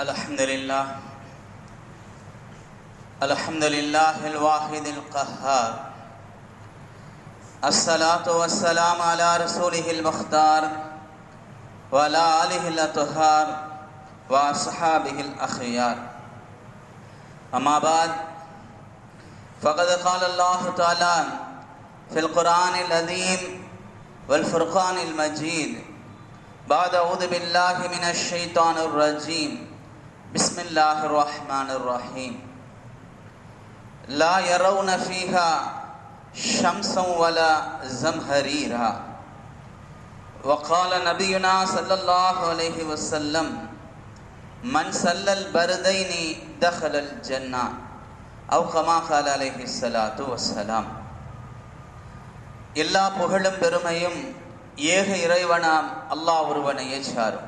الحمد لله الحمد لله الواحد القهار الصلاة والسلام على رسوله المختار وعلى آله الأطهار وأصحابه الأخيار أما بعد فقد قال الله تعالى في القرآن العظيم والفرقان المجيد بعد أعوذ بالله من الشيطان الرجيم بسم الله الرحمن الرحيم لا يرون فيها شمسا ولا زمهريرا وقال نبينا صلى الله عليه وسلم من صلى البردين دخل الجنة أو كما قال عليه الصلاة والسلام எல்லா புகழும் பெருமையும் ஏக இறைவனாம் அல்லாஹ் ஒருவனையே சாரும்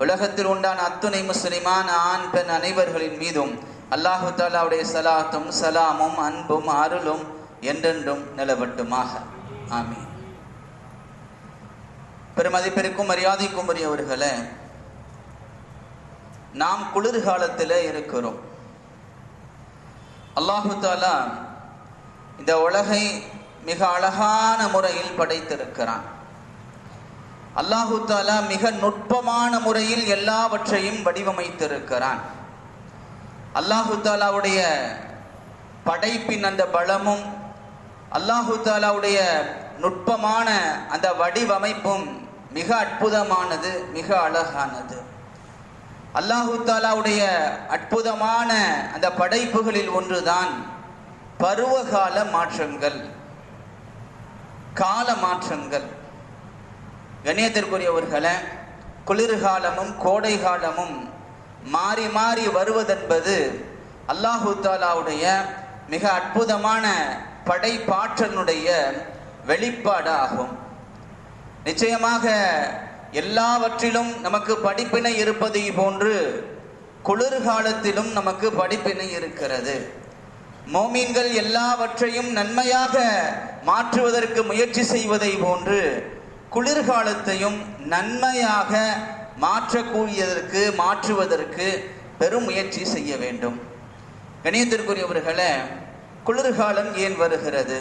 உலகத்தில் உண்டான அத்துணை முஸ்லிமான ஆண் பெண் அனைவர்களின் மீதும் அல்லாஹு தாலாவுடைய சலாத்தும் சலாமும் அன்பும் அருளும் என்றென்றும் நிலவட்டுமாக. ஆமீன். பெருமதிப்பிற்கும் மரியாதைக்கும் உரியவர்களே நாம் குளிர்காலத்தில் இருக்கிறோம். அல்லாஹு தாலா இந்த உலகை மிக அழகான முறையில் படைத்திருக்கிறான். அல்லாஹு தாலா மிக நுட்பமான முறையில் எல்லாவற்றையும் வடிவமைத்திருக்கிறான். அல்லாஹு தாலாவுடைய படைப்பின் அந்த பலமும் அல்லாஹு தாலாவுடைய நுட்பமான அந்த வடிவமைப்பும் மிக அற்புதமானது மிக அழகானது. அல்லாஹு தாலாவுடைய அற்புதமான அந்த படைப்புகளில் ஒன்றுதான் பருவகால மாற்றங்கள் கால மாற்றங்கள் கணேதற்குரியவர்களை குளிர்காலமும் கோடை காலமும் மாறி மாறி வருவதென்பது அல்லாஹு தாலாவுடைய மிக அற்புதமான படைப்பாற்றனுடைய வெளிப்பாடு ஆகும் நிச்சயமாக எல்லாவற்றிலும் நமக்கு படிப்பினை இருப்பதை போன்று குளிர்காலத்திலும் நமக்கு படிப்பினை இருக்கிறது. மோமீன்கள் எல்லாவற்றையும் நன்மையாக மாற்றுவதற்கு முயற்சி செய்வதை போன்று குளிர்காலத்தையும் நன்மையாக மாற்றக்கூடியதற்கு மாற்றுவதற்கு பெரும் முயற்சி செய்ய வேண்டும். கணியத்திற்குரியவர்களே குளிர்காலம் ஏன் வருகிறது?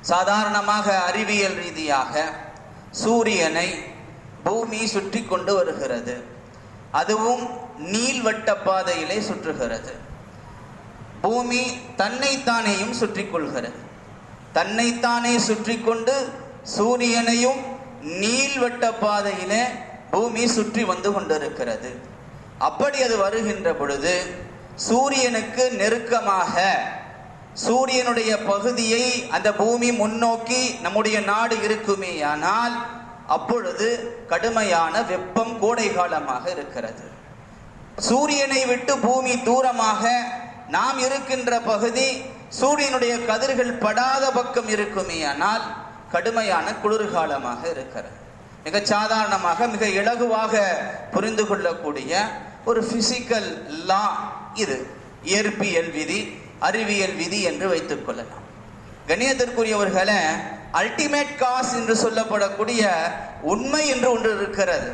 சாதாரணமாக அறிவியல் ரீதியாக சூரியனை பூமி சுற்றி கொண்டு வருகிறது. அதுவும் நீள்வட்ட பாதையிலே சுற்றுகிறது. பூமி தன்னைத்தானேயும் சுற்றி கொள்கிறது. தன்னைத்தானே சுற்றி கொண்டு சூரியனையும் நீள்வட்ட பாதையிலே பூமி சுற்றி வந்து கொண்டிருக்கிறது. அப்படி அது வருகின்ற பொழுது சூரியனுக்கு நெருக்கமாக சூரியனுடைய பகுதியை அந்த பூமி முன்னோக்கி நம்முடைய நாடு இருக்குமே ஆனால் அப்பொழுது கடுமையான வெப்பம் கோடை காலமாக இருக்கிறது. சூரியனை விட்டு பூமி தூரமாக நாம் இருக்கின்ற பகுதி சூரியனுடைய கதிர்கள் படாத பக்கம் இருக்குமே ஆனால் கடுமையான குளிர்காலமாக இருக்கிறது. மிக சாதாரணமாக மிக இலகுவாக புரிந்து கொள்ளக்கூடிய ஒரு பிசிக்கல் லா இது. இயற்பியல் விதி அறிவியல் விதி என்று வைத்துக் கொள்ளலாம். கணியத்திற்குரியவர்களை அல்டிமேட் காஸ் என்று சொல்லப்படக்கூடிய உண்மை என்று ஒன்று இருக்கிறது.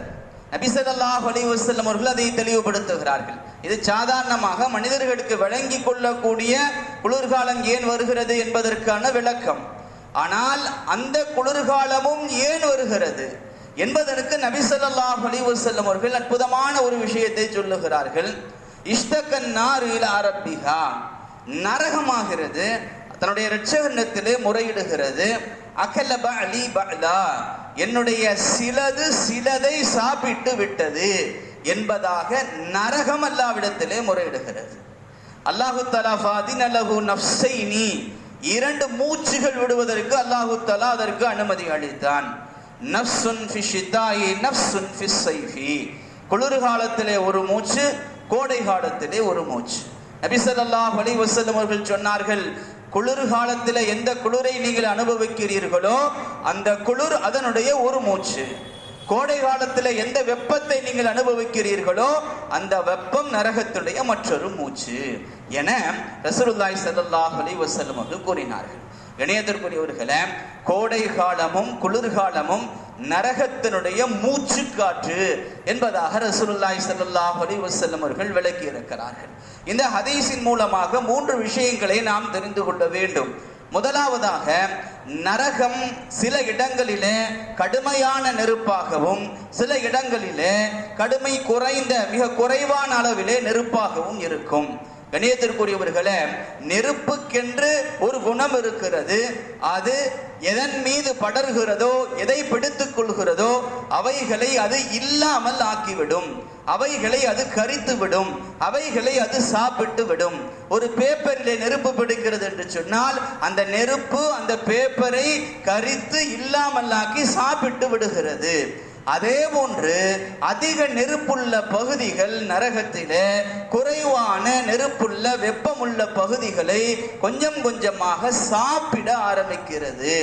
நபிசல்லாஹ் அலிவசல்லம் அவர்கள் அதை தெளிவுபடுத்துகிறார்கள். இது சாதாரணமாக மனிதர்களுக்கு வழங்கி கொள்ளக்கூடிய குளிர்காலம் ஏன் வருகிறது என்பதற்கான விளக்கம். ஆனால் அந்த குளிர்காலமும் ஏன் வருகிறது என்பதற்கு நபிசல்லாஹ் அலி செல்லும் அவர்கள் அற்புதமான ஒரு விஷயத்தை சொல்லுகிறார்கள். இஷ்டக்கன்னார் அரப்பிகா நரகமாகிறது தன்னுடைய இரட்சகனத்திலே முறையிடுகிறது. அகலப அலி பலா என்னுடைய சிலது சிலதை சாப்பிட்டு விட்டது என்பதாக நரகம் அல்லாவிடத்திலே முறையிடுகிறது. அல்லாஹு தலா ஃபாதின் அலஹு நஃப்சைனி இரண்டு மூச்சுகள் விடுவதற்கு அல்லாஹு தலா அதற்கு அனுமதி அளித்தான். நஃப்சுன் ஃபி ஷிதாயி நஃப்சுன் ஃபி சைஃபி குளிர் ஒரு மூச்சு கோடை காலத்திலே ஒரு மூச்சு. நபி வலி அலைஹி அவர்கள் சொன்னார்கள் குளிர்காலத்தில் எந்த குளிரை நீங்கள் அனுபவிக்கிறீர்களோ அந்த குளிர் அதனுடைய ஒரு மூச்சு. கோடை காலத்தில் எந்த வெப்பத்தை நீங்கள் அனுபவிக்கிறீர்களோ அந்த வெப்பம் நரகத்துடைய மற்றொரு மூச்சு என ரசூலுல்லாய் சல்லாஹ் அலி வஸல்லம் அவர்கள் கூறினார்கள். இணையத்திற்குரியவர்களே கோடை காலமும் குளிர்காலமும் நரகத்தினுடைய மூச்சு காற்று என்பதாக ரசூலுல்லாய் சல்லாஹ் அலி வசல்லம் அவர்கள் விளக்கி இருக்கிறார்கள் இந்த ஹதீஸின் மூலமாக மூன்று விஷயங்களை நாம் தெரிந்து கொள்ள வேண்டும். முதலாவதாக நரகம் சில இடங்களிலே கடுமையான நெருப்பாகவும் சில இடங்களிலே கடுமை குறைந்த மிக குறைவான அளவிலே நெருப்பாகவும் இருக்கும். கணியத்திற்குரியவர்களே நெருப்புக்கென்று ஒரு குணம் இருக்கிறது. அது எதன் மீது படர்கிறதோ எதை பிடித்துக் கொள்கிறதோ அவைகளை அது இல்லாமல் ஆக்கிவிடும். அவைகளை அது கரித்து விடும் அவைகளை அது சாப்பிட்டு விடும் ஒரு பேப்பரில் நெருப்பு பிடிக்கிறது என்று சொன்னால் அந்த நெருப்பு அந்த பேப்பரை கரித்து இல்லாமல்லாக்கி சாப்பிட்டு விடுகிறது அதே போன்று அதிக நெருப்புள்ள பகுதிகள் நரகத்திலே குறைவான நெருப்புள்ள வெப்பமுள்ள பகுதிகளை கொஞ்சம் கொஞ்சமாக சாப்பிட ஆரம்பிக்கிறது.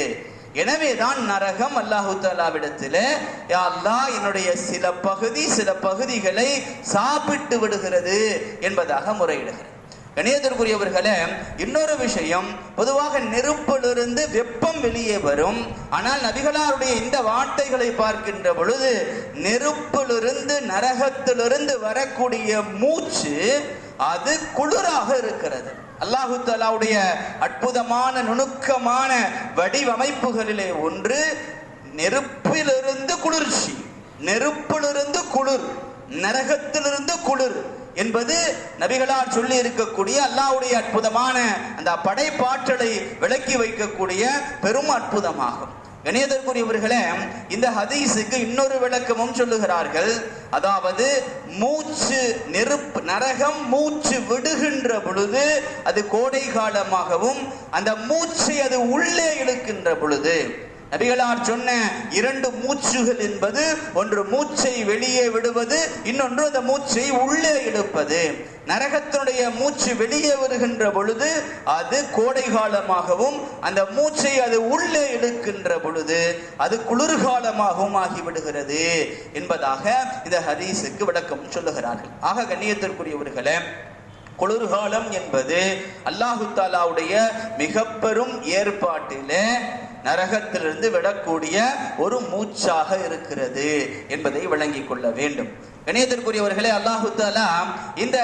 எனவேதான் நரகம் அல்லாஹு தாலாவிடத்தில் யா அல்லாஹ் என்னுடைய சில பகுதி சில பகுதிகளை சாப்பிட்டு விடுகிறது என்பதாக முறையிடுகிறது இணையத்திற்குரியவர்களே இன்னொரு விஷயம் பொதுவாக நெருப்பிலிருந்து வெப்பம் வெளியே வரும். ஆனால் நபிகளாருடைய இந்த வார்த்தைகளை பார்க்கின்ற பொழுது நெருப்பிலிருந்து நரகத்திலிருந்து வரக்கூடிய மூச்சு அது குளிராக இருக்கிறது. அல்லாஹு தலாவுடைய அற்புதமான நுணுக்கமான வடிவமைப்புகளிலே ஒன்று நெருப்பிலிருந்து குளிர்ச்சி. நெருப்பிலிருந்து குளிர் நரகத்திலிருந்து குளிர். என்பது நபிகளால் சொல்லி இருக்கக்கூடிய அல்லாவுடைய அற்புதமான அந்த படைப்பாற்றலை விளக்கி வைக்கக்கூடிய பெரும் அற்புதமாகும். கணியதற்குரியவர்களே இந்த ஹதீஸுக்கு இன்னொரு விளக்கமும் சொல்லுகிறார்கள். அதாவது மூச்சு நெருப்பு நரகம் மூச்சு விடுகின்ற பொழுது அது கோடை காலமாகவும் அந்த மூச்சை அது உள்ளே இழுக்கின்ற பொழுது நபிகளார் சொன்ன இரண்டு மூச்சுகள் என்பது ஒன்று மூச்சை வெளியே விடுவது இன்னொன்று அந்த மூச்சை உள்ளே இழுப்பது. நரகத்தினுடைய மூச்சு வெளியே வருகின்ற பொழுது அது கோடை காலமாகவும் அந்த மூச்சை அது உள்ளே இழுக்கின்ற பொழுது அது குளிர்காலமாகவும் ஆகிவிடுகிறது என்பதாக இந்த ஹரிசுக்கு விளக்கம் சொல்லுகிறார்கள். ஆக கண்ணியத்திற்குரியவர்களே குளிர்காலம் என்பது அல்லாஹு தாலாவுடைய மிக பெரும் ஏற்பாட்டிலே நரகத்திலிருந்து விடக்கூடிய ஒரு மூச்சாக இருக்கிறது என்பதை விளங்கிக் கொள்ள வேண்டும். கணேதற்குரியவர்களே அல்லாஹு தாலா இந்த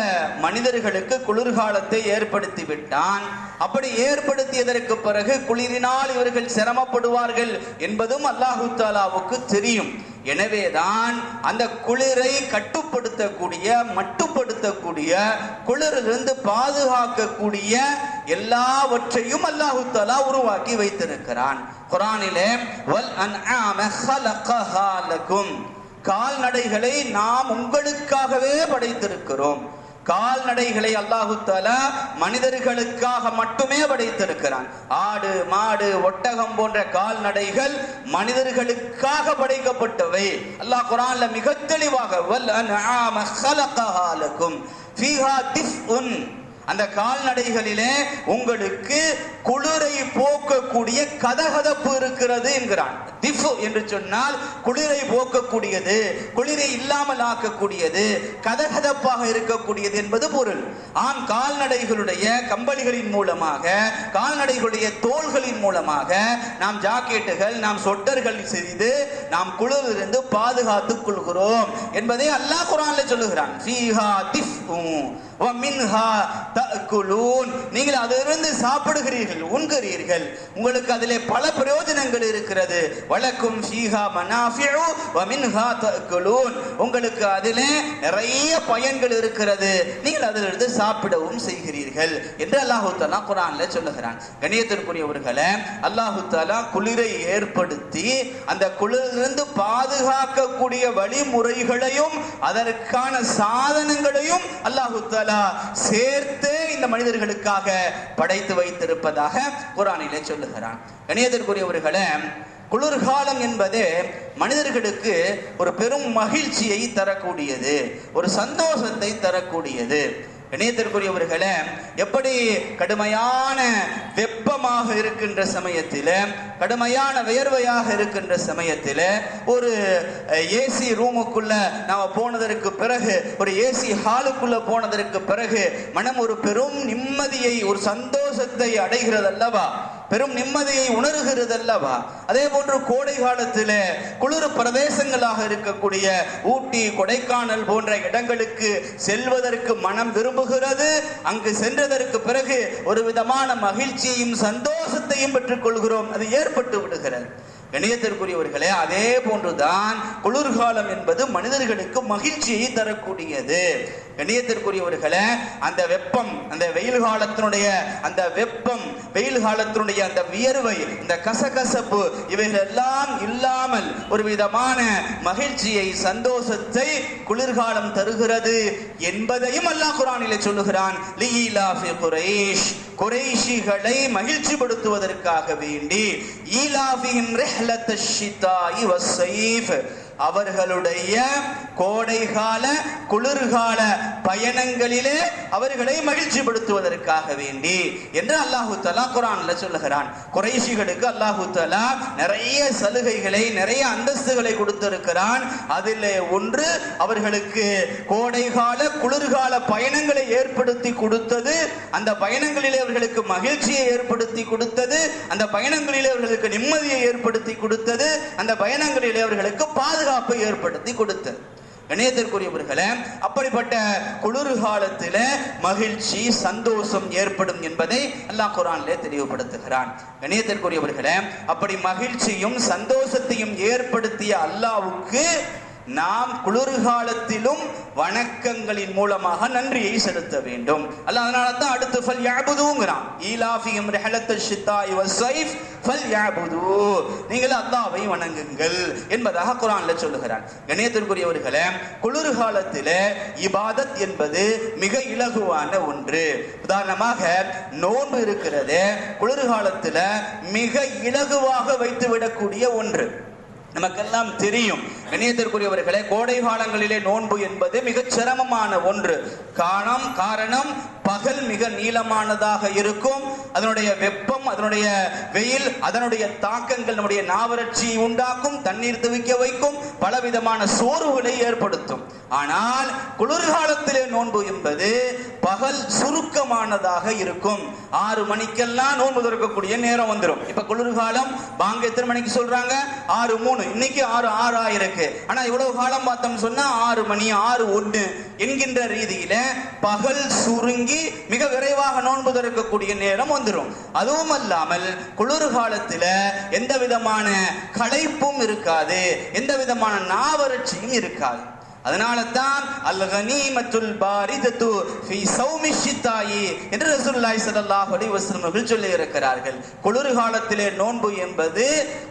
மனிதர்களுக்கு குளிர்காலத்தை ஏற்படுத்தி விட்டான் அப்படி ஏற்படுத்தியதற்கு பிறகு குளிரினால் இவர்கள் சிரமப்படுவார்கள் என்பதும் அல்லாஹு தாலாவுக்கு தெரியும். எனவேதான் அந்த குளிரை கட்டுப்படுத்தக்கூடிய மட்டுப்படுத்தக்கூடிய குளிரிலிருந்து பாதுகாக்கக்கூடிய எல்லாவற்றையும் அல்லாஹு தாலா உருவாக்கி வைத்திருக்கிறான். குரானிலே வல் அன் ஹலகஹா கால்நடைகளை நாம் உங்களுக்காகவே படைத்திருக்கிறோம். கால்நடைகளை அல்லாஹு தாலா மனிதர்களுக்காக மட்டுமே படைத்திருக்கிறான். ஆடு மாடு ஒட்டகம் போன்ற கால்நடைகள் மனிதர்களுக்காக படைக்கப்பட்டவை. அல்லாஹ் குரான்ல மிக தெளிவாக வல் அந்த கால்நடைகளிலே உங்களுக்கு குளிரை போக்கக்கூடிய கதகதப்பு இருக்கிறது என்கிறான். திஃபு என்று சொன்னால் குளிரை போக்கக்கூடியது குளிரை இல்லாமல் ஆக்கக்கூடியது கதகதப்பாக இருக்கக்கூடியது என்பது பொருள். ஆம் கால்நடைகளுடைய கம்பளிகளின் மூலமாக கால்நடைகளுடைய தோள்களின் மூலமாக நாம் ஜாக்கெட்டுகள் நாம் சொட்டர்கள் செய்து நாம் குளிரிலிருந்து பாதுகாத்துக் கொள்கிறோம் என்பதை அல்லாஹ் குரான்ல சொல்லுகிறான். மின்ஹா நீங்கள் அதிலிருந்து சாப்பிடுகிறீர்கள் உண்கிறீர்கள். உங்களுக்கு அதிலே பல பிரயோஜனங்கள் இருக்கிறது. வலக்கும் ஃபீஹா மனாஃபிஉ வ மின்ஹா தஅக்குலூன். உங்களுக்கு அதிலே நிறைய பயன்கள் இருக்கிறது. நீங்கள் அதிலிருந்து சாப்பிடவும் செய்கிறீர்கள் என்று அல்லாஹு தஆலா குர்ஆன்ல சொல்லுகிறான். கண்ணியத்திற்குரியவர்களே அல்லாஹு தஆலா குளிரை ஏற்படுத்தி அந்த குளிரிலிருந்து பாதுகாக்கக்கூடிய வழிமுறைகளையும் அதற்கான சாதனங்களையும் அல்லாஹு தஆலா சேர்த்து இந்த மனிதர்களுக்காக படைத்து வைத்திருப்பதாக குரானிலே சொல்லுகிறான். கணியத்திற்குரியவர்களே குளிர்காலம் என்பது மனிதர்களுக்கு ஒரு பெரும் மகிழ்ச்சியை தரக்கூடியது ஒரு சந்தோஷத்தை தரக்கூடியது. இணையத்திற்குரியவர்களே எப்படி கடுமையான வெப்பமாக இருக்கின்ற சமயத்தில் கடுமையான வியர்வையாக இருக்கின்ற சமயத்தில் ஒரு ஏசி ரூமுக்குள்ள நாம் போனதற்கு பிறகு ஒரு ஏசி ஹாலுக்குள்ள போனதற்கு பிறகு மனம் ஒரு பெரும் நிம்மதியை ஒரு சந்தோஷத்தை அடைகிறது அல்லவா பெரும் நிம்மதியை உணர்கிறது அல்லவா அதே போன்று கோடை காலத்தில் குளிர் பிரதேசங்களாக இருக்கக்கூடிய ஊட்டி கொடைக்கானல் போன்ற இடங்களுக்கு செல்வதற்கு மனம் விரும்புகிறது. அங்கு சென்றதற்கு பிறகு ஒரு விதமான மகிழ்ச்சியையும் சந்தோஷத்தையும் பெற்றுக்கொள்கிறோம் அது ஏற்பட்டு விடுகிறது. கணியத்திற்குரியவர்களே அதே போன்றுதான் குளிர்காலம் என்பது மனிதர்களுக்கு மகிழ்ச்சியை தரக்கூடியது. கண்ணியத்திற்குரியவர்களே அந்த வெப்பம் அந்த வெயில் காலத்தினுடைய அந்த வெப்பம் வெயில் காலத்தினுடைய அந்த வியர்வை இந்த கசகசப்பு இவைகள் எல்லாம் இல்லாமல் ஒரு விதமான மகிழ்ச்சியை சந்தோஷத்தை குளிர்காலம் தருகிறது என்பதையும் அல்லாஹ் குரானிலே சொல்லுகிறான். குரேஷ் குரைஷ். குறைஷிகளை மகிழ்ச்சிப்படுத்துவதற்காக வேண்டி. ஈலாஃபிஹிம் ரிஹ்லத் ஷிதாஇ வசைஃப் அவர்களுடைய கோடைகால குளிர்கால பயணங்களிலே அவர்களை மகிழ்ச்சிப்படுத்துவதற்காக வேண்டி என்று அல்லாஹு தலா குரான்ல சொல்லுகிறான். குறைஷிகளுக்கு அல்லாஹு தலா நிறைய சலுகைகளை நிறைய அந்தஸ்துகளை கொடுத்திருக்கிறான். அதில் ஒன்று அவர்களுக்கு கோடைகால குளிர்கால பயணங்களை ஏற்படுத்தி கொடுத்தது. அந்த பயணங்களிலே அவர்களுக்கு மகிழ்ச்சியை ஏற்படுத்தி கொடுத்தது. அந்த பயணங்களிலே அவர்களுக்கு நிம்மதியை ஏற்படுத்தி கொடுத்தது. அந்த பயணங்களிலே அவர்களுக்கு பாதுகாப்பு ஏற்படுத்தி கொடுத்தது இணையத்திற்குரியவர்களே அப்படிப்பட்ட குளிர்காலத்தில் மகிழ்ச்சி சந்தோஷம் ஏற்படும் என்பதை அல்லாஹ் குரானிலே தெளிவுபடுத்துகிறான். இணையத்திற்குரியவர்களே அப்படி மகிழ்ச்சியும் சந்தோஷத்தையும் ஏற்படுத்திய அல்லாவுக்கு நாம் குளிர்காலத்திலும் வணக்கங்களின் மூலமாக நன்றியை செலுத்த வேண்டும். அல்ல அதனால தான் அடுத்து ஃபல் யாபுதுங்கிறான் ஈலாஃபியும் ரெஹலத்து ஷித்தாய் வசைஃப் ஃபல் யாபுது நீங்கள் அல்லாவை வணங்குங்கள் என்பதாக குரான்ல சொல்லுகிறான் கணேயத்திற்குரியவர்களே குளிர்காலத்தில் இபாதத் என்பது மிக இலகுவான ஒன்று. உதாரணமாக நோன்பு இருக்கிறது குளிர்காலத்தில் மிக இலகுவாக வைத்து விடக்கூடிய ஒன்று. நமக்கெல்லாம் தெரியும். இணையத்திற்குரியவர்களே கோடை காலங்களிலே நோன்பு என்பது மிகச் சிரமமான ஒன்று. காரணம் காரணம் பகல் மிக நீளமானதாக இருக்கும். அதனுடைய வெப்பம் அதனுடைய வெயில் அதனுடைய தாக்கங்கள் நம்முடைய நாவறட்சியை உண்டாக்கும் தண்ணீர் துவிக்க வைக்கும் பலவிதமான சோர்வுகளை ஏற்படுத்தும். ஆனால் குளிர்காலத்திலே நோன்பு என்பது பகல் சுருக்கமானதாக இருக்கும். ஆறு மணிக்கெல்லாம் நோன்பு திறக்கக்கூடிய நேரம் வந்துடும் இப்ப குளிர்காலம் பாங்க எத்தனை மணிக்கு சொல்றாங்க? ஆறு மூணு. இன்னைக்கு ஆறு ஆறு ஆயிருக்கு ஆனா இவ்வளவு காலம் பார்த்தோம் சொன்னா ஆறு மணி ஆறு ஒன்று என்கின்ற ரீதியில பகல் சுருங்கி மிக விரைவாக நோன்பு திறக்கக்கூடிய நேரம் வந்துடும் அதுவும் அல்லாமல் குளிர்காலத்தில் எந்த விதமான களைப்பும் இருக்காது. எந்த விதமான நாவறட்சியும் இருக்காது. அதனால தான் அல் கனீமத்துல் பாரிதத்து ஃபீ சௌமி ஷித்தாயி என்று ரசூலுல்லாஹி ஸல்லல்லாஹு அலைஹி வஸல்லம் அவர்கள் சொல்லி இருக்கிறார்கள். குளிர்காலத்திலே நோன்பு என்பது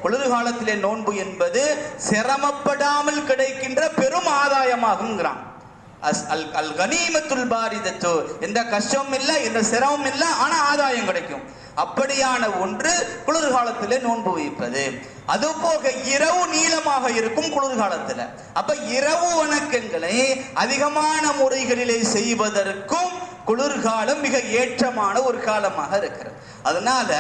குளிர்காலத்திலே நோன்பு என்பது சிரமப்படாமல் கிடைக்கின்ற பெரும் ஆதாயமாகுங்கிறான் அல் கனீமத்துல் பாரிதத்து. எந்த கஷ்டமும் இல்லை எந்த சிரமம் இல்லை ஆனா ஆதாயம் கிடைக்கும். அப்படியான ஒன்று குளிர்காலத்திலே நோன்பு வைப்பது. அது போக இரவு நீளமாக இருக்கும் குளிர்காலத்துல. அப்ப இரவு வணக்கங்களை அதிகமான முறைகளிலே செய்வதற்கும் குளிர்காலம் மிக ஏற்றமான ஒரு காலமாக இருக்கிறது. அதனால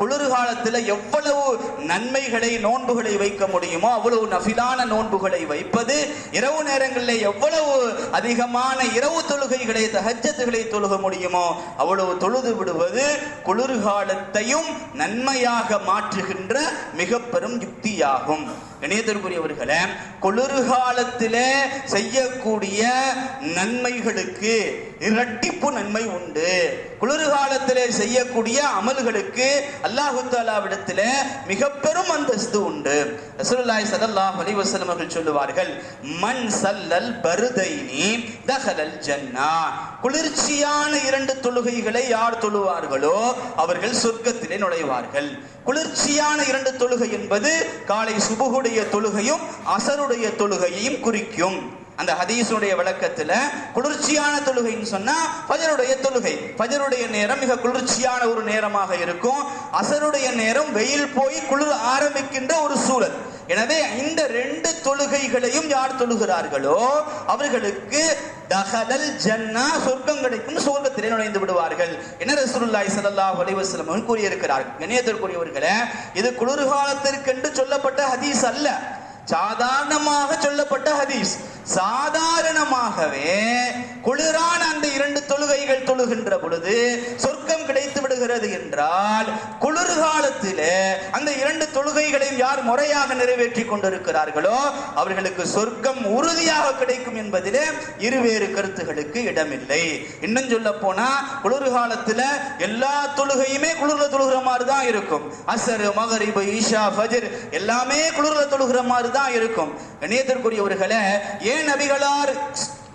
குளிர்காலத்துல எவ்வளவு நன்மைகளை நோன்புகளை வைக்க முடியுமோ அவ்வளவு நஃபிலான நோன்புகளை வைப்பது இரவு நேரங்களில் எவ்வளவு அதிகமான இரவு தொழுகைகளை தகச்சத்துகளை தொழுக முடியுமோ அவ்வளவு தொழுது விடுவது குளிர்காலத்தையும் நன்மையாக மாற்றுகின்ற மிக பெரும் யுக்தியாகும். இணையத்திற்குரியவர்களே குளிர்காலத்தில் செய்யக்கூடிய நன்மைகளுக்கு இரட்டிப்பு நன்மை உண்டு. குளிர்காலத்தில் செய்யக்கூடிய அமல்களுக்கு அல்லாஹு தாலாவிடத்தில் மிக பெரும் அந்தஸ்து உண்டு. ரசூலுல்லாஹி ஸல்லல்லாஹு அலைஹி வஸல்லம் அவர்கள் சொல்லுவார்கள் மன் சல்லல் பருதைனி தஹலல் ஜன்னா. குளிர்ச்சியான இரண்டு தொழுகைகளை யார் தொழுவார்களோ அவர்கள் சொர்க்கத்திலே நுழைவார்கள். குளிர்ச்சியான இரண்டு தொழுகை என்பது காலை சுபுகுடைய தொழுகையும் அசருடைய தொழுகையையும் குறிக்கும். அந்த ஹதீஸுடைய விளக்கத்துல குளிர்ச்சியான தொழுகைன்னு சொன்னா பஜருடைய தொழுகை. பஜருடைய நேரம் மிக குளிர்ச்சியான ஒரு நேரமாக இருக்கும். அசருடைய நேரம் வெயில் போய் குளிர் ஆரம்பிக்கின்ற ஒரு சூழல். எனவே இந்த ரெண்டு தொழுகைகளையும் யார் தொழுகிறார்களோ அவர்களுக்கு தகதல் ஜன்னா சொர்க்கம் கிடைக்கும் சொர்க்கத்திலே நுழைந்து விடுவார்கள். என்ன ரசூலுல்லாஹி ஸல்லல்லாஹு அலைஹி வஸல்லம் அவர்கள் கூறியிருக்கிறார்கள்? கண்ணியத்திற்குரியவர்களே இது குளிர்காலத்திற்கென்று சொல்லப்பட்ட ஹதீஸ் அல்ல. சாதாரணமாக சொல்லப்பட்ட ஹதீஸ். சாதாரணமாகவே குளிரான அந்த இரண்டு தொழுகைகள் தொழுகின்ற பொழுது சொர்க்கம் கிடைத்து விடுகிறது என்றால் குளிர்காலத்திலே அந்த இரண்டு தொழுகைகளையும் யார் முறையாக நிறைவேற்றி கொண்டிருக்கிறார்களோ அவர்களுக்கு சொர்க்கம் உறுதியாக கிடைக்கும் என்பதிலே இருவேறு கருத்துகளுக்கு இடமில்லை. இன்னும் சொல்ல போனா குளிர்காலத்தில் எல்லா தொழுகையுமே குளிர்ல தொழுகிற மாதிரி தான் இருக்கும். அசர் மகரிபு ஈஷா ஃபஜர் எல்லாமே குளிர்ல தொழுகிற மாதிரி தான் இருக்கும். கணியத்திற்குரியவர்களே ஏன் நபிகளார்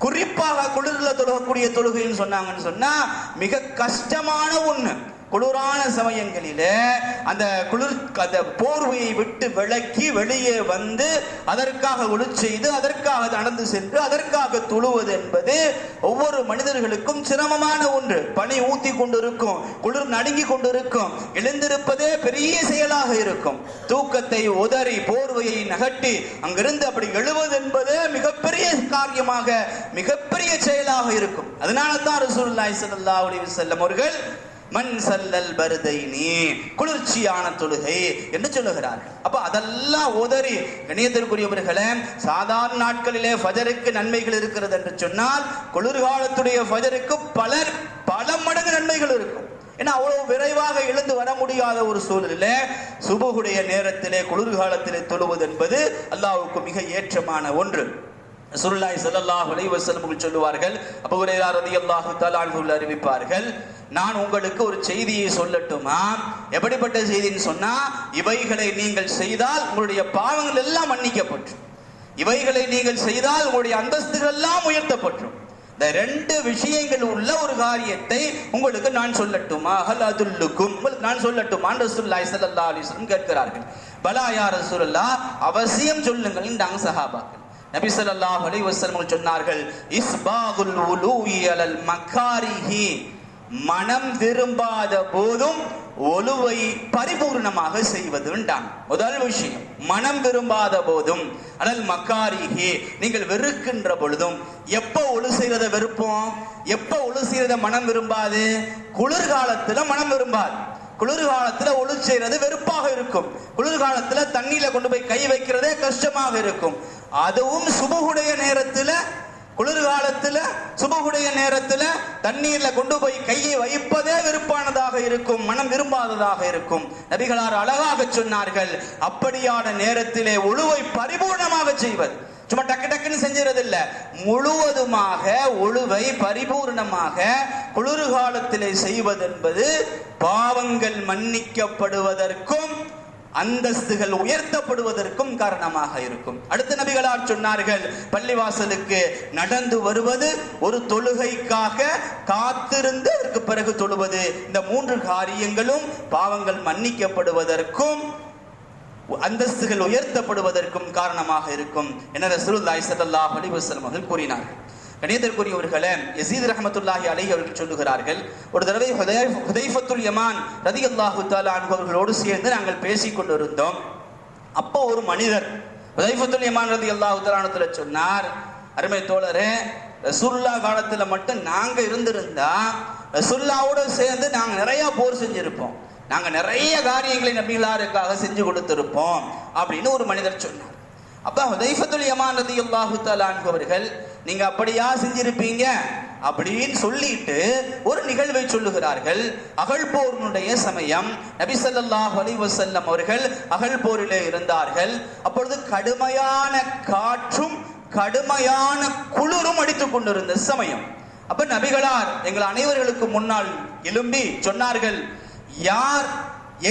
குறிப்பாக குளிர்ல தொழுகக்கூடிய தொழுகைன்னு சொன்னாங்கன்னு சொன்னா மிக கஷ்டமான ஒண்ணு. குளிரான சமயங்களில் அந்த குளிர் அந்த போர்வையை விட்டு விளக்கி வெளியே வந்து அதற்காக ஒளி செய்து அதற்காக நடந்து சென்று அதற்காக துழுவது என்பது ஒவ்வொரு மனிதர்களுக்கும் சிரமமான ஒன்று. பனி ஊத்தி கொண்டிருக்கும் குளிர் நடுங்கி கொண்டிருக்கும் எழுந்திருப்பதே பெரிய செயலாக இருக்கும். தூக்கத்தை உதறி போர்வையை நகட்டி அங்கிருந்து அப்படி எழுவது என்பது மிகப்பெரிய காரியமாக மிகப்பெரிய செயலாக இருக்கும். அதனால தான் ரசூல்லாய் ஸல்லல்லாஹு அலைஹி செல்லம் அவர்கள் மண் சல்லல் பருதைனி குளிர்ச்சியான தொழுகை என்று சொல்லுகிறார்கள். அப்ப அதெல்லாம் உதறி கணியத்திற்குரியவர்களே சாதாரண நாட்களிலே ஃபஜருக்கு நன்மைகள் இருக்கிறது என்று சொன்னால் குளிர்காலத்துடைய ஃபஜருக்கு பலர் பல மடங்கு நன்மைகள் இருக்கும். ஏன்னா அவ்வளவு விரைவாக எழுந்து வர முடியாத ஒரு சூழலிலே சுபுகுடைய நேரத்திலே குளிர்காலத்திலே தொழுவது என்பது அல்லாவுக்கு மிக ஏற்றமான ஒன்று. சுருல்லாய் செல்லல்லாஹ் அலைஹி சொல்லுவார்கள் அப்போ ஹுரைரா ரதி அல்லாஹு அன்ஹு அறிவிப்பார்கள் நான் உங்களுக்கு ஒரு செய்தியை சொல்லட்டுமா? எப்படிப்பட்ட செய்தின்னு சொன்னா இவைகளை நீங்கள் செய்தால் உங்களுடைய பாவங்கள் எல்லாம் மன்னிக்கப்பட்டு இவைகளை நீங்கள் செய்தால் உங்களுடைய அந்தஸ்துகள் எல்லாம் உயர்த்தப்படும் இந்த ரெண்டு விஷயங்கள் உள்ள ஒரு காரியத்தை உங்களுக்கு நான் சொல்லட்டுமா? ஹல் அதுல்லுக்கும். உங்களுக்கு நான் சொல்லட்டுமா? ரசூல்லாய் ஸல்லல்லாஹு அலிஸ்லம் கேட்கிறார்கள். பலா யார் ரசூல்லா அவசியம் சொல்லுங்கள் நாங்கள் சஹாபாக்கள். நபிசல்லாஹ் ஸல்லல்லாஹு சொன்னார்கள் இஸ்பாகுல் உலூஇ அலல் மக்காரிஹி மனம் விரும்பாத போதும் ஒலுவை பரிபூர்ணமாக செய்வதுண்டாம் முதல் விஷயம் மனம் விரும்பாத போதும். அனல் மக்காரிஹி நீங்கள் வெறுக்கின்ற பொழுதும் எப்ப ஒழு செய்வதை வெறுப்போம்? எப்ப ஒழு செய்யறத மனம் விரும்பாது? குளிர்காலத்துல மனம் விரும்பாது. குளிர்காலத்துல ஒளி செய்யறது வெறுப்பாக இருக்கும். குளிர்காலத்துல தண்ணியில கொண்டு போய் கை வைக்கிறதே கஷ்டமாக இருக்கும். அதுவும் சுபகுடைய நேரத்துல குளிர்காலத்துல சுபகுடைய நேரத்துல தண்ணீர்ல கொண்டு போய் கையை வைப்பதே விருப்பானதாக இருக்கும் மனம் விரும்பாததாக இருக்கும். நபிகளார் அழகாக சொன்னார்கள் அப்படியான நேரத்திலே ஒழுவை பரிபூர்ணமாக செய்வது. சும்மா டக்கு டக்குன்னு செஞ்சுறது இல்ல முழுவதுமாக ஒழுவை பரிபூர்ணமாக குளிர்காலத்திலே செய்வது என்பது பாவங்கள் மன்னிக்கப்படுவதற்கும் அந்தஸ்துகள் உயர்த்தப்படுவதற்கும் காரணமாக இருக்கும். அடுத்த நபிகளார் சொன்னார்கள் பள்ளிவாசலுக்கு நடந்து வருவது ஒரு தொழுகைக்காக காத்திருந்து அதற்கு பிறகு தொழுவது. இந்த மூன்று காரியங்களும் பாவங்கள் மன்னிக்கப்படுவதற்கும் அந்தஸ்துகள் உயர்த்தப்படுவதற்கும் காரணமாக இருக்கும் என ரசூல் ஸல்லல்லாஹு அலைஹி வஸல்லம் அவர்கள் கூறினார்கள். கணியத்திற்குரியவர்களே யசீத் ரஹமத்துல்லாஹி அலை அவர்கள் சொல்லுகிறார்கள். ஒரு தடவை ஹுதைஃபத்துல் யமான் ரதி அல்லாஹு தாலா அவர்களோடு சேர்ந்து நாங்கள் பேசிக் கொண்டிருந்தோம். அப்போ ஒரு மனிதர் ஹுதைஃபத்துல் யமான் ரதி அல்லாஹு தாலானத்தில் சொன்னார் அருமை தோழரே ரசுல்லா காலத்தில் மட்டும் நாங்கள் இருந்திருந்தா ரசுல்லாவோடு சேர்ந்து நாங்கள் நிறைய போர் செஞ்சிருப்போம். நாங்கள் நிறைய காரியங்களை நபிகளாருக்காக செஞ்சு கொடுத்துருப்போம். அப்படின்னு ஒரு மனிதர் சொன்னார். அப்ப ஹுதைஃபத்துல் யமான் ரதி அல்லாஹு அவர்கள் நீங்க அப்படியா செஞ்சிருப்பீங்க? அப்படின்னு சொல்லிட்டு ஒரு நிகழ்வை சொல்லுகிறார்கள். அகழ் போரினுடைய சமயம் நபி ஸல்லல்லாஹு அலைஹி அவர்கள் அகழ்போரிலே இருந்தார்கள். அப்பொழுது கடுமையான காற்றும் கடுமையான குளிரும் அடித்துக் கொண்டிருந்த சமயம். அப்ப நபிகளார் எங்கள் அனைவர்களுக்கு முன்னால் எழும்பி சொன்னார்கள் யார்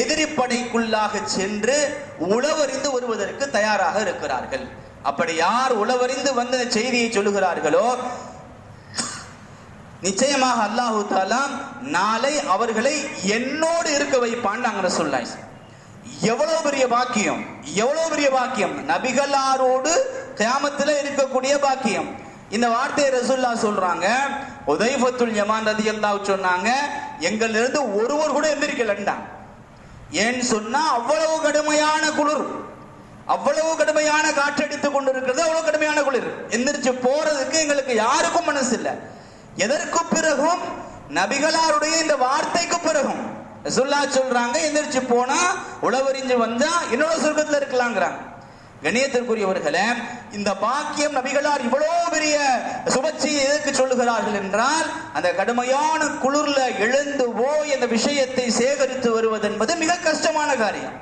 எதிரி படைக்குள்ளாக சென்று உளவறிந்து வருவதற்கு தயாராக இருக்கிறார்கள். அப்படி யார் உளவறிந்து வந்த செய்தியை சொல்லுகிறார்களோ நிச்சயமாக அல்லாஹு தாலா நாளை அவர்களை என்னோடு இருக்க வைப்பான்னு அங்க சொல்லாய் எவ்வளவு பெரிய பாக்கியம் எவ்வளவு பெரிய பாக்கியம். நபிகளாரோடு கிராமத்தில் இருக்கக்கூடிய பாக்கியம். இந்த வார்த்தையை ரசுல்லா சொல்றாங்க. உதைஃபத்துல் யமான் ரதியல்லாஹு சொன்னாங்க. எங்களிலிருந்து ஒருவர் கூட எந்திரிக்கலன்றாங்க ஏன்னு சொன்னா அவ்வளவு கடுமையான குளிர். அவ்வளவு கடுமையான காற்றடித்துக் கொண்டிருக்கிறது அவ்வளவு கடுமையான குளிர். எந்திரிச்சு போறதுக்கு எங்களுக்கு யாருக்கும் மனசு இல்லை. எதற்கு பிறகும்? நபிகளாருடைய இந்த வார்த்தைக்கு பிறகும். சொல்லா சொல்றாங்க எந்திரிச்சு போனா உழவறிஞ்சு வந்தா என்னோட சொர்க்கத்துல இருக்கலாங்கிறாங்க. கணியத்திற்குரியவர்களே இந்த பாக்கியம் நபிகளார் இவ்வளவு பெரிய சுபச்சியை எதற்கு சொல்லுகிறார்கள் என்றால் அந்த கடுமையான குளிர்ல எழுந்து போய் அந்த விஷயத்தை சேகரித்து வருவது என்பது மிக கஷ்டமான காரியம்.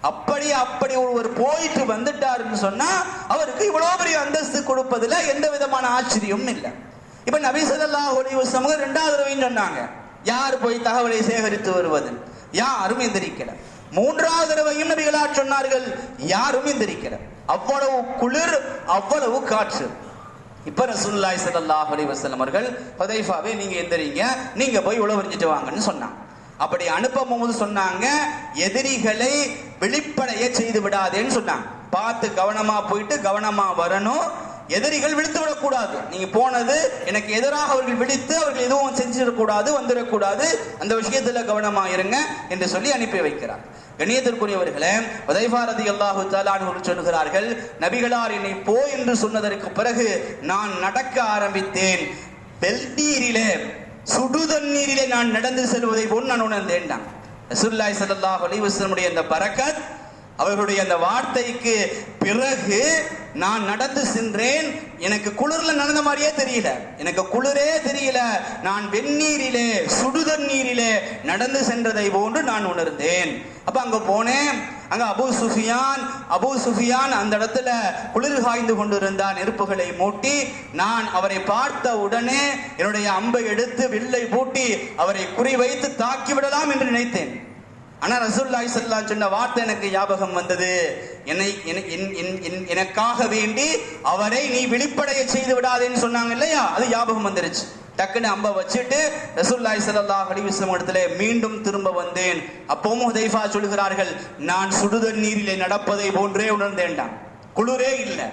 அப்படி அப்படி ஒருவர் போயிட்டு வந்துட்டாருன்னு சொன்னா அவருக்கு இவ்வளவு பெரிய அந்தஸ்து கொடுப்பதுல எந்த விதமான ஆச்சரியமும் இல்லை. இப்ப நபி ஒளிவு சமூக வஸல்லம் ரெண்டாவது சொன்னாங்க யார் போய் தகவலை சேகரித்து வருவது? யாரும் எந்திரிக்கல மூன்றாவது தடவையும் நபிகளார் சொன்னார்கள் யாரும் எந்திரிக்கல. அவ்வளவு குளிர் அவ்வளவு காற்று. இப்ப ரசூல்லாய் சல்லாஹ் அலி வசலம் அவர்கள் ஹுதைஃபாவே நீங்க எந்திரிங்க. நீங்க போய் உழவறிஞ்சிட்டு வாங்கன்னு சொன்னாங்க. அப்படி அனுப்பும் போது சொன்னாங்க எதிரிகளை வெளிப்படைய செய்து விடாதேன்னு சொன்னாங்க. பார்த்து கவனமா போயிட்டு கவனமா வரணும். எதிரிகள் விழுத்து விடக்கூடாது. நீங்க போனது எனக்கு எதிராக அவர்கள் விழித்து அவர்கள் எதுவும் செஞ்சிடக்கூடாது வந்துடக்கூடாது. அந்த விஷயத்துல கவனமா இருங்க என்று சொல்லி அனுப்பி வைக்கிறார். கணியத்திற்குரியவர்களே உதைபாரதி அல்லாஹு தாலான் சொல்கிறார்கள் நபிகளார் என்னை போ என்று சொன்னதற்கு பிறகு நான் நடக்க ஆரம்பித்தேன். வெல்நீரிலே சுடு தண்ணீரிலே நான் நடந்து செல்வதை போல் நான் உணர்ந்தேன் ரசூல்லாய் ஸல்லல்லாஹு அலைஹி அந்த பறக்கத் அவர்களுடைய அந்த வார்த்தைக்கு பிறகு நான் நடந்து சென்றேன். எனக்கு குளிர்ல நடந்த மாதிரியே தெரியல. எனக்கு குளிரே தெரியல. நான் வெந்நீரிலே சுடுதண்ணீரிலே நடந்து சென்றதை போன்று நான் உணர்ந்தேன். அப்ப அங்க போனேன். அங்க அபு சுஃபியான் அபு சுஃபியான் அந்த இடத்துல குளிர் காய்ந்து கொண்டிருந்தார் நெருப்புகளை மூட்டி நான் அவரை பார்த்த உடனே என்னுடைய அம்பை எடுத்து வில்லை பூட்டி அவரை குறிவைத்து தாக்கி விடலாம் என்று நினைத்தேன். ஆனால் ரசூல்லாய் ஸல்லல்லாஹு சொன்ன வார்த்தை எனக்கு ஞாபகம் வந்தது. என்னை என்- என்- எனக்காக வேண்டி அவரை நீ வெளிப்படைய செய்து விடாதேன்னு சொன்னாங்க இல்லையா? அது ஞாபகம் வந்துருச்சு. டக்குன்னு அம்ப வச்சுட்டு ரசூல்லாய் ஸல்லல்லாஹு அலைஹி இடத்துல மீண்டும் திரும்ப வந்தேன். அப்பவும் ஹுதைஃபா சொல்கிறார்கள் நான் சுடுதண்ணீரிலே நீரிலே நடப்பதை போன்றே உணர்ந்தேன்டான் குளிரே இல்லை.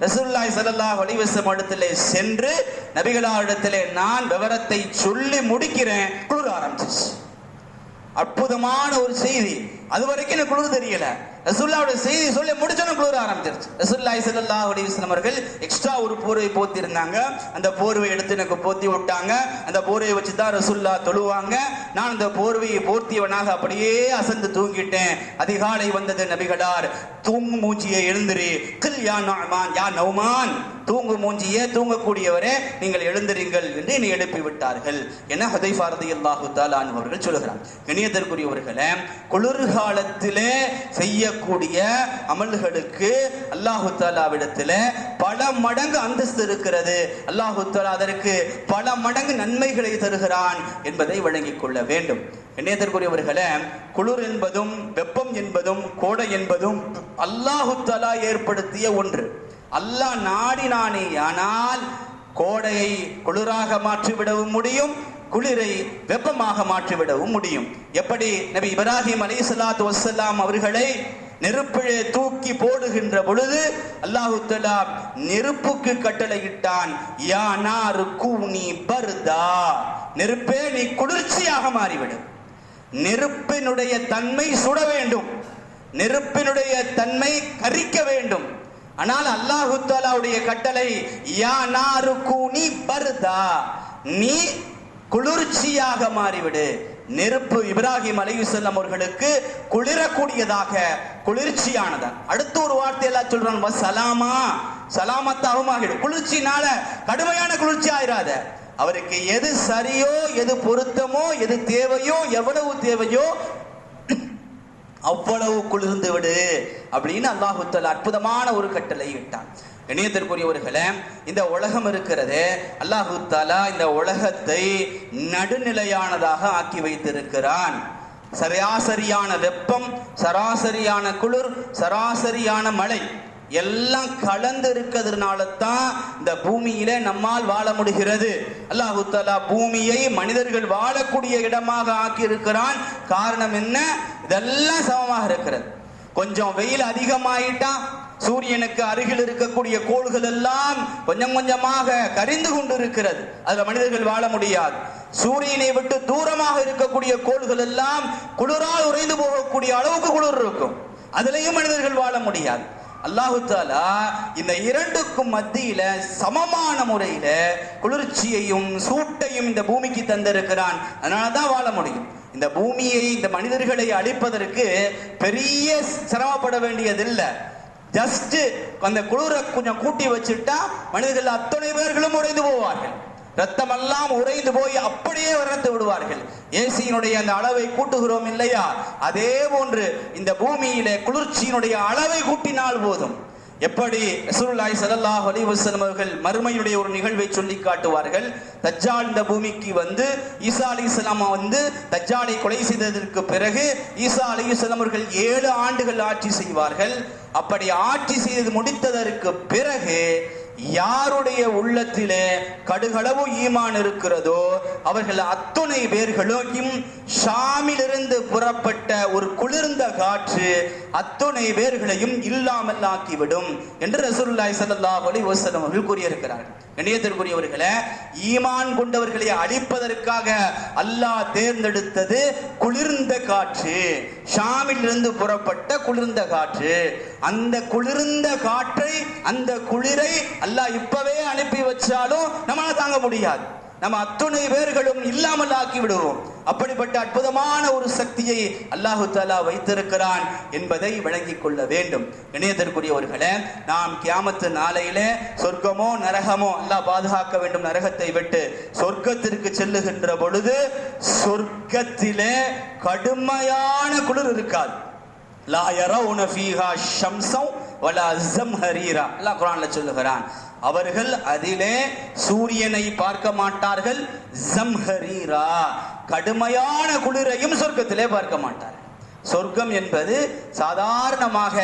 ரசூல்லாய் ஸல்லல்லாஹு அலைஹி வஸல்லம் இடத்திலே சென்று நபிகளாரிடத்திலே நான் விவரத்தை சொல்லி முடிக்கிறேன். குளிர ஆரம்பிச்சிச்சு அற்புதமான ஒரு செய்தி. அது வரைக்கும் எனக்கு குளிர் தெரியல. ரசுல்லாவுடைய செய்தி சொல்லி முடிச்சோன்னு குளிர ஆரம்பிச்சிருச்சு. ரசுல்லா ஸல்லல்லாஹு அலைஹி அவர்கள் எக்ஸ்ட்ரா ஒரு போர்வை போத்தி இருந்தாங்க அந்த போர்வை எடுத்து எனக்கு போத்தி விட்டாங்க. அந்த போர்வையை வச்சு தான் ரசுல்லா தொழுவாங்க. நான் அந்த போர்வையை போர்த்தியவனாக அப்படியே அசந்து தூங்கிட்டேன். அதிகாலை வந்தது நபிகளார். தூங்கு மூச்சியை எழுந்துரு. கில் யா நுஅமான் யா நௌமான். தூங்கு மூஞ்சியே தூங்கக்கூடியவரே நீங்கள் எழுந்திருங்கள் என்று என்னை எழுப்பி விட்டார்கள் என ஹதை பாரதி தஆலா அன்ஹு அவர்கள் சொல்கிறார் கணியத்திற்குரியவர்களே குளிர்காலத்திலே செய்யக்கூடிய அமல்களுக்கு அல்லாஹு தாலாவிடத்தில் பல மடங்கு அந்தஸ்து இருக்கிறது. அல்லாஹு தாலா அதற்கு பல மடங்கு நன்மைகளை தருகிறான் என்பதை வழங்கிக் கொள்ள வேண்டும். கண்ணியத்திற்குரியவர்களே குளிர் என்பதும் வெப்பம் என்பதும் கோடை என்பதும் அல்லாஹு தலா ஏற்படுத்திய ஒன்று. அல்லாஹ் நாடினானே ஆனால் கோடையை குளிராக மாற்றிவிடவும் முடியும் குளிரை வெப்பமாக மாற்றிவிடவும் முடியும். எப்படி? நபி இப்ராஹிம் அலி சலாத்து வசலாம் அவர்களை நெருப்பிலே தூக்கி போடுகின்ற பொழுது அல்லாஹு தலா நெருப்புக்கு கட்டளையிட்டான் யா நாரு கூனி பர்தா. நெருப்பே நீ குளிர்ச்சியாக மாறிவிடும் நெருப்பினுடைய தன்மை சுட வேண்டும். நெருப்பினுடைய தன்மை கரிக்க வேண்டும். ஆனால் அல்லாஹு தாலாவுடைய கட்டளை யா நாரு கூனி பர்தா நீ குளிர்ச்சியாக மாறிவிடு. நெருப்பு இப்ராஹிம் அலைஹிஸ்ஸலாம் அவர்களுக்கு குளிரக்கூடியதாக குளிர்ச்சியானதான் அடுத்து ஒரு வார்த்தை எல்லாம் சொல்றான் சலாமா சலாமத்தாகவும் ஆகிடும் குளிர்ச்சினால கடுமையான குளிர்ச்சி ஆயிராத. அவருக்கு எது சரியோ எது பொருத்தமோ எது தேவையோ எவ்வளவு தேவையோ அவ்வளவு குளிர்ந்து விடு அப்படின்னு அல்லாஹுத்தல் அற்புதமான ஒரு கட்டளை இட்டான். இணையத்திற்குரியவர்களே இந்த உலகம் இருக்கிறது. அல்லாஹு தாலா இந்த உலகத்தை நடுநிலையானதாக ஆக்கி வைத்திருக்கிறான். சராசரியான வெப்பம் சராசரியான குளிர் சராசரியான மழை. எல்லாம் கலந்து இருக்கிறதுனால தான் இந்த பூமியில நம்மால் வாழ முடிகிறது. அல்லாஹு தஆலா பூமியை மனிதர்கள் வாழக்கூடிய இடமாக ஆக்கி இருக்கிறான் காரணம் என்ன? இதெல்லாம் சமமாக இருக்கிறது. கொஞ்சம் வெயில் அதிகமாயிட்டா சூரியனுக்கு அருகில் இருக்கக்கூடிய கோள்கள் எல்லாம் கொஞ்சம் கொஞ்சமாக கரிந்து கொண்டு இருக்கிறது அதுல மனிதர்கள் வாழ முடியாது. சூரியனை விட்டு தூரமாக இருக்கக்கூடிய கோள்கள் எல்லாம் குளிரால் உறைந்து போகக்கூடிய அளவுக்கு குளிர் இருக்கும். அதுலயும் மனிதர்கள் வாழ முடியாது. அல்லாஹு தாலா இந்த இரண்டுக்கும் மத்தியில சமமான முறையில குளிர்ச்சியையும் சூட்டையும் இந்த பூமிக்கு தந்திருக்கிறான். அதனாலதான் வாழ முடியும். இந்த பூமியை இந்த மனிதர்களை அழிப்பதற்கு பெரிய சிரமப்பட வேண்டியதில்லை. ஜஸ்ட் அந்த குளிரை கொஞ்சம் கூட்டி வச்சுட்டா மனிதர்கள் அத்தனை பேர்களும் உடைந்து போவார்கள். ரத்தம் எல்லாம் உறைந்து போய் அப்படியே வறந்து விடுவார்கள். ஏசியினுடைய அந்த அளவை கூட்டுகிறோம் இல்லையா? அதே போன்று இந்த பூமியிலே குளிர்ச்சியினுடைய அளவை கூட்டினால் போதும். எப்படி? ரசூல்லாய் ஸல்லல்லாஹு அலைஹி அவர்கள் மறுமையுடைய ஒரு நிகழ்வை சொல்லி காட்டுவார்கள். தஜ்ஜால் இந்த பூமிக்கு வந்து ஈசா அலைஹிஸ்ஸலாம் வந்து தஜ்ஜாலை கொலை செய்ததற்கு பிறகு ஈசா அலைஹிஸ்ஸலாம் அவர்கள் ஏழு ஆண்டுகள் ஆட்சி செய்வார்கள். அப்படி ஆட்சி செய்து முடித்ததற்கு பிறகு யாருடைய உள்ளத்திலே கடுகளவு ஈமான் இருக்கிறதோ அவர்கள் அத்துணை பேர்களும் ஷாமிலிருந்து புறப்பட்ட ஒரு குளிர்ந்த காற்று அத்துணை பேர்களையும் இல்லாமல் ஆக்கிவிடும் என்று ரசூல்லாய் சல்லாஹ் அலி வசலம் அவர்கள் கூறியிருக்கிறார்கள். கண்ணியத்திற்குரியவர்களே ஈமான் கொண்டவர்களை அழிப்பதற்காக அல்லாஹ் தேர்ந்தெடுத்தது குளிர்ந்த காற்று. ஷாமில் இருந்து புறப்பட்ட குளிர்ந்த காற்று. அந்த குளிர்ந்த காற்றை அந்த குளிரை அல்லாஹ் இப்பவே அனுப்பி வச்சாலும் நம்மளால தாங்க முடியாது. நம்ம அத்துணை பேர்களும் இல்லாமல் ஆக்கி விடுவோம் அப்படிப்பட்ட அற்புதமான ஒரு சக்தியை அல்லாஹு தாலா வைத்திருக்கிறான் என்பதை விளங்கிக் கொள்ள வேண்டும். இணையத்திற்குரியவர்களே நாம் கியாமத்து நாளையிலே சொர்க்கமோ நரகமோ அல்லாஹ் பாதுகாக்க வேண்டும் நரகத்தை விட்டு சொர்க்கத்திற்கு செல்லுகின்ற பொழுது சொர்க்கத்திலே கடுமையான குளிர் இருக்காது. லா யரவுன ஃபீஹா ஷம்ஸம் வலா ஜம்ஹரீரா அல்லாஹ் குரான்ல சொல்லுகிறான் அவர்கள் அதிலே சூரியனை பார்க்க மாட்டார்கள். ஜம்ஹரீரா கடுமையான குளிரையும் சொர்க்கத்திலே பார்க்க மாட்டார்கள். சொர்க்கம் என்பது சாதாரணமாக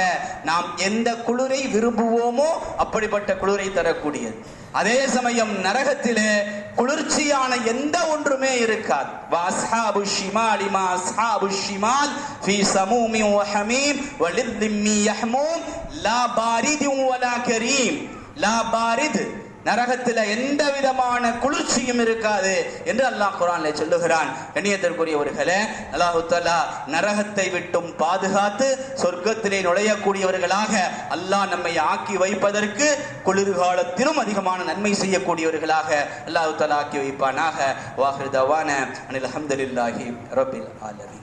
நாம் எந்த குளிரை விரும்புவோமோ அப்படிப்பட்ட குளிரை தரக்கூடியது. அதே சமயம் நரகத்திலே குளிர்ச்சியான எந்த ஒன்றுமே இருக்காது. வாஸ்ஹாபு ஷிமாலி மா அஸ்ஹாபு ஷிமால் ஃபீ சமூமி வ ஹமீம் யஹ்மூம் லா பாரிது வலா கரீம். லா பாரிது நரகத்தில் எந்த விதமான குளிர்ச்சியும் இருக்காது என்று அல்லாஹ் குரான்ல சொல்லுகிறான். கண்ணியத்திற்குரியவர்களே அல்லாஹு நரகத்தை விட்டும் பாதுகாத்து சொர்க்கத்திலே நுழையக்கூடியவர்களாக அல்லாஹ் நம்மை ஆக்கி வைப்பதற்கு குளிர்காலத்திலும் அதிகமான நன்மை செய்யக்கூடியவர்களாக அல்லாஹு ஆக்கி வைப்பானாக. வாஹிருதவான அனில் அஹமதுல்லாஹி ரபில் ஆலமி